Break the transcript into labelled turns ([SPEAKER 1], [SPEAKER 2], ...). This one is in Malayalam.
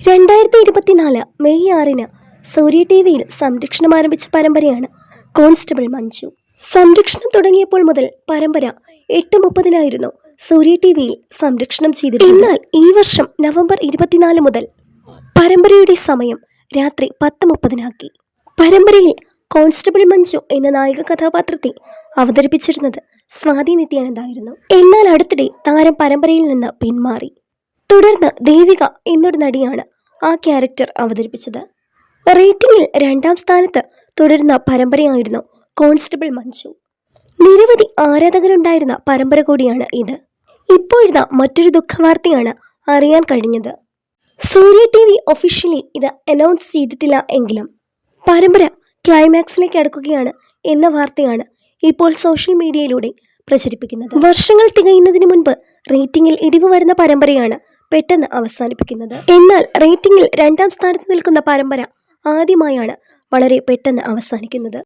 [SPEAKER 1] രണ്ടായിരത്തി ഇരുപത്തിനാല് മെയ് ആറിന് സൂര്യ ടി വിയിൽ സംരക്ഷണം ആരംഭിച്ച പരമ്പരയാണ് കോൺസ്റ്റബിൾ മഞ്ജു. സംരക്ഷണം തുടങ്ങിയപ്പോൾ മുതൽ പരമ്പര എട്ട് മുപ്പതിനായിരുന്നു സൂര്യ ടി വിയിൽ സംരക്ഷണം ചെയ്തിരുന്നത്. എന്നാൽ ഈ വർഷം നവംബർ ഇരുപത്തിനാല് മുതൽ പരമ്പരയുടെ സമയം രാത്രി പത്ത് മുപ്പതിനാക്കി. പരമ്പരയിൽ കോൺസ്റ്റബിൾ മഞ്ജു എന്ന നായിക കഥാപാത്രത്തെ അവതരിപ്പിച്ചിരുന്നത് സ്വാതി നിത്യാനന്ദായിരുന്നു. എന്നാൽ അടുത്തിടെ താരം പരമ്പരയിൽ നിന്ന് പിന്മാറി. തുടർന്ന് ദേവിക എന്നൊരു നടിയാണ് ആ ക്യാരക്ടർ അവതരിപ്പിച്ചത്. റേറ്റിംഗിൽ രണ്ടാം സ്ഥാനത്ത് തുടരുന്ന പരമ്പരയായിരുന്നു കോൺസ്റ്റബിൾ മഞ്ജു. നിരവധി ആരാധകരുണ്ടായിരുന്ന പരമ്പര കൂടിയാണ് ഇത്. ഇപ്പോഴത്തെ മറ്റൊരു ദുഃഖവാർത്തയാണ് അറിയാൻ കഴിഞ്ഞത്. സൂര്യ ടി വി ഒഫീഷ്യലി ഇത് അനൗൺസ് ചെയ്തിട്ടില്ല എങ്കിലും പരമ്പര ക്ലൈമാക്സിലേക്ക് അടുക്കുകയാണ് എന്ന വാർത്തയാണ് ഇപ്പോൾ സോഷ്യൽ മീഡിയയിലൂടെ പ്രചരിപ്പിക്കുന്നത്. വർഷങ്ങൾ തികയുന്നതിന് മുൻപ് റേറ്റിംഗിൽ ഇടിവ് വരുന്ന പരമ്പരയാണ് പെട്ടെന്ന് അവസാനിപ്പിക്കുന്നത്. എന്നാൽ റേറ്റിംഗിൽ രണ്ടാം സ്ഥാനത്ത് നിൽക്കുന്ന പരമ്പര ആദ്യമായാണ് വളരെ പെട്ടെന്ന് അവസാനിക്കുന്നത്.